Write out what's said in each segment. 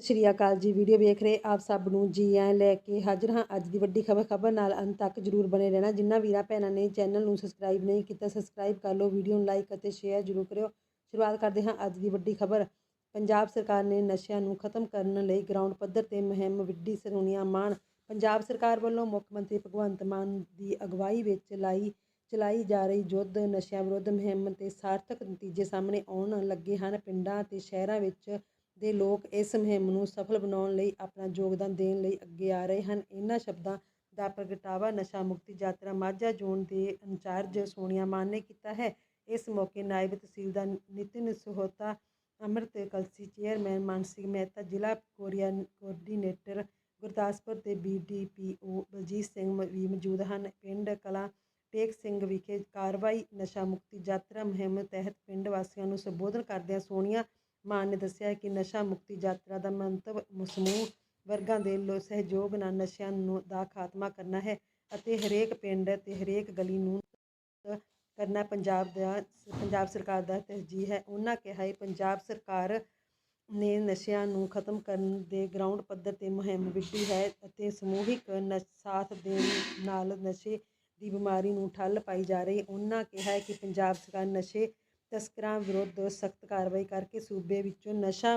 ਸਤਿ ਸ਼੍ਰੀ ਅਕਾਲ ਜੀ। ਵੀਡੀਓ ਵੇਖ ਰਹੇ ਆਪ ਸਭ ਨੂੰ ਜੀ ਆਇਆਂ ਲੈ ਕੇ ਹਾਜ਼ਰ ਹਾਂ। ਅੱਜ ਦੀ ਵੱਡੀ ਖਬਰ ਖਬਰ ਨਾਲ ਅੰਤ ਤੱਕ ਜਰੂਰ ਬਣੇ ਰਹਿਣਾ। ਜਿਨ੍ਹਾਂ ਵੀਰਾਂ, ਭੈਣਾਂ ਨੇ ਚੈਨਲ ਨੂੰ ਸਬਸਕ੍ਰਾਈਬ ਨਹੀਂ ਕੀਤਾ ਸਬਸਕ੍ਰਾਈਬ ਕਰ ਲਓ, ਵੀਡੀਓ ਨੂੰ ਲਾਈਕ ਅਤੇ ਸ਼ੇਅਰ ਜਰੂਰ ਕਰਿਓ। ਸ਼ੁਰੂਆਤ ਕਰਦੇ ਹਾਂ ਅੱਜ ਦੀ ਵੱਡੀ ਖਬਰ। ਪੰਜਾਬ ਸਰਕਾਰ ਨੇ ਨਸ਼ਿਆਂ ਨੂੰ ਖਤਮ ਕਰਨ ਲਈ ਗਰਾਊਂਡ ਪੱਧਰ ਤੇ ਮੁਹਿੰਮ ਵਿੱਢੀ ਸੋਨੀਆ ਮਾਨ ਪੰਜਾਬ ਸਰਕਾਰ ਵੱਲੋਂ ਮੁੱਖ ਮੰਤਰੀ ਭਗਵੰਤ ਮਾਨ ਦੀ ਅਗਵਾਈ ਵਿੱਚ ਲਾਈ ਚਲਾਈ ਜਾ ਰਹੀ ਯੁੱਧ। ਨਸ਼ਿਆਂ ਵਿਰੁੱਧ ਮੁਹਿੰਮ ਤੇ ਸਾਰਥਕ ਨਤੀਜੇ ਸਾਹਮਣੇ ਆਉਣ ਲੱਗੇ ਹਨ। ਪਿੰਡਾਂ ਤੇ ਸ਼ਹਿਰਾਂ ਵਿੱਚ ਦੇ ਲੋਕ ਇਸ ਮੁਹਿੰਮ ਨੂੰ ਸਫਲ ਬਣਾਉਣ ਲਈ ਆਪਣਾ ਯੋਗਦਾਨ ਦੇਣ ਲਈ ਅੱਗੇ ਆ ਰਹੇ ਹਨ। ਇਹਨਾਂ ਸ਼ਬਦਾਂ ਦਾ ਪ੍ਰਗਟਾਵਾ ਨਸ਼ਾ ਮੁਕਤੀ ਯਾਤਰਾ ਮਾਝਾ ਜ਼ੋਨ ਦੇ ਇੰਚਾਰਜ ਸੋਨੀਆ ਮਾਨ ਨੇ ਕੀਤਾ ਹੈ। ਇਸ ਮੌਕੇ ਨਾਇਬ ਤਹਿਸੀਲਦਾਰ ਨਿਤਿਨ ਸਹੋਤਾ, ਅੰਮ੍ਰਿਤ ਕਲਸੀ ਚੇਅਰਮੈਨ ਮਾਨਸਿਕ ਮਹਿਤਾ, ਜ਼ਿਲ੍ਹਾ ਕੋਰੀਆ ਕੋਆਰਡੀਨੇਟਰ ਗੁਰਦਾਸਪੁਰ ਤੇ ਬੀਡੀਪੀਓ ਬਲਜੀਤ ਸਿੰਘ ਵੀ ਮੌਜੂਦ ਹਨ। ਪਿੰਡ ਕਲਾ ਟੇਕ ਸਿੰਘ ਵਿਖੇ ਕਾਰਵਾਈ ਨਸ਼ਾ ਮੁਕਤੀ ਯਾਤਰਾ ਮੁਹਿੰਮ ਤਹਿਤ ਪਿੰਡ ਵਾਸੀਆਂ ਨੂੰ ਸੰਬੋਧਨ ਕਰਦਿਆਂ ਸੋਨੀਆ ਮਾਨ ਨੇ ਦੱਸਿਆ ਕਿ ਨਸ਼ਾ ਮੁਕਤੀ ਯਾਤਰਾ ਦਾ ਮੰਤਵ ਸਮੂਹ ਵਰਗਾਂ ਦੇ ਲੋ, ਸਹਿਯੋਗ ਨਾਲ ਨਸ਼ਿਆਂ ਨੂੰ ਦਾ ਖਾਤਮਾ ਕਰਨਾ ਹੈ ਅਤੇ ਹਰੇਕ ਪਿੰਡ ਤੇ ਹਰੇਕ ਗਲੀ ਨੂੰ ਕਰਨਾ ਪੰਜਾਬ ਦਾ, ਪੰਜਾਬ ਸਰਕਾਰ ਦਾ ਤਰਜੀਹ ਹੈ। ਉਹਨਾਂ ਕਿਹਾ ਹੈ ਪੰਜਾਬ ਸਰਕਾਰ ਨੇ ਨਸ਼ਿਆਂ ਨੂੰ ਖਤਮ ਕਰਨ ਦੇ ਗਰਾਊਂਡ ਪੱਧਰ ਤੇ ਮੁਹਿੰਮ ਵਿੱਢੀ ਹੈ ਅਤੇ ਸਮੂਹਿਕ ਨ- ਸਾਥ ਦੇ ਨਾਲ ਨਸ਼ੇ ਦੀ ਬਿਮਾਰੀ ਨੂੰ ਠੱਲ ਪਾਈ ਜਾ ਰਹੀ ਉਹਨਾਂ ਕਿਹਾ ਹੈ ਕਿ ਪੰਜਾਬ ਸਰਕਾਰ ਨਸ਼ੇ ਤਸਕਰਾਂ ਵਿਰੁੱਧ ਸਖਤ ਕਾਰਵਾਈ ਕਰਕੇ ਸੂਬੇ ਵਿੱਚੋਂ ਨਸ਼ਾ,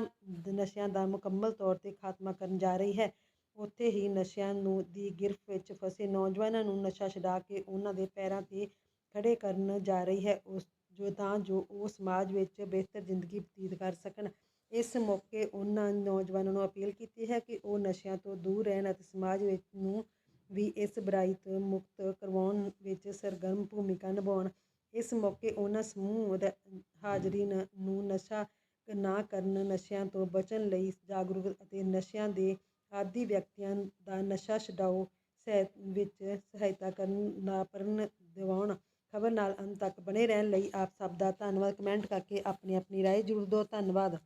ਨਸ਼ਿਆਂ ਦਾ ਮੁਕੰਮਲ ਤੌਰ ਤੇ ਖਾਤਮਾ ਕਰਨ ਜਾ ਰਹੀ ਹੈ। ਉੱਥੇ ਹੀ ਨਸ਼ਿਆਂ ਨੂੰ ਦੀ ਗਿਰਫ ਵਿੱਚ ਫਸੇ ਨੌਜਵਾਨਾਂ ਨੂੰ ਨਸ਼ਾ ਛਡਾ ਕੇ ਉਹਨਾਂ ਦੇ ਪੈਰਾਂ ਤੇ ਖੜ੍ਹੇ ਕਰਨ ਜਾ ਰਹੀ ਹੈ। ਉਸ, ਜੋ ਤਾਂ ਜੋ ਉਹ ਸਮਾਜ ਵਿੱਚ ਬਿਹਤਰ ਜ਼ਿੰਦਗੀ ਬਤੀਤ ਕਰ ਸਕਣ। ਇਸ ਮੌਕੇ ਉਹਨਾਂ ਨੌਜਵਾਨਾਂ ਨੂੰ ਅਪੀਲ ਕੀਤੀ ਹੈ ਕਿ ਉਹ ਨਸ਼ਿਆਂ ਤੋਂ ਦੂਰ ਰਹਿਣ ਅਤੇ ਸਮਾਜ ਵਿੱਚ ਨੂੰ ਵੀ ਇਸ ਬੁਰਾਈ ਤੋਂ ਮੁਕਤ ਕਰਵਾਉਣ ਵਿੱਚ ਸਰਗਰਮ ਭੂਮਿਕਾ ਨਿਭਾਉਣ। ਇਸ ਮੌਕੇ ਉਹਨਾਂ ਸਮੂਹ ਰ- ਹਾਜ਼ਰੀਨ ਨੂੰ ਨਸ਼ਾ ਨਾ ਕਰਨ, ਨਸ਼ਿਆਂ ਤੋਂ ਬਚਣ ਲਈ ਜਾਗਰੂਕ ਅਤੇ ਨਸ਼ਿਆਂ ਦੇ ਆਦੀ ਵਿਅਕਤੀਆਂ ਦਾ ਨਸ਼ਾ ਛਡਾਓ ਸਹਿ ਵਿੱਚ ਸਹਾਇਤਾ ਕਰਨ ਨਾ ਪਰਨ ਦਿਵਾਉਣ ਖਬਰ ਨਾਲ ਅੰਤ ਤੱਕ ਬਣੇ ਰਹਿਣ ਲਈ ਆਪ ਸਭ ਦਾ ਧੰਨਵਾਦ। ਕਮੈਂਟ ਕਰਕੇ ਆਪਣੀ ਆਪਣੀ ਰਾਏ ਜ਼ਰੂਰ ਦਿਓ। ਧੰਨਵਾਦ।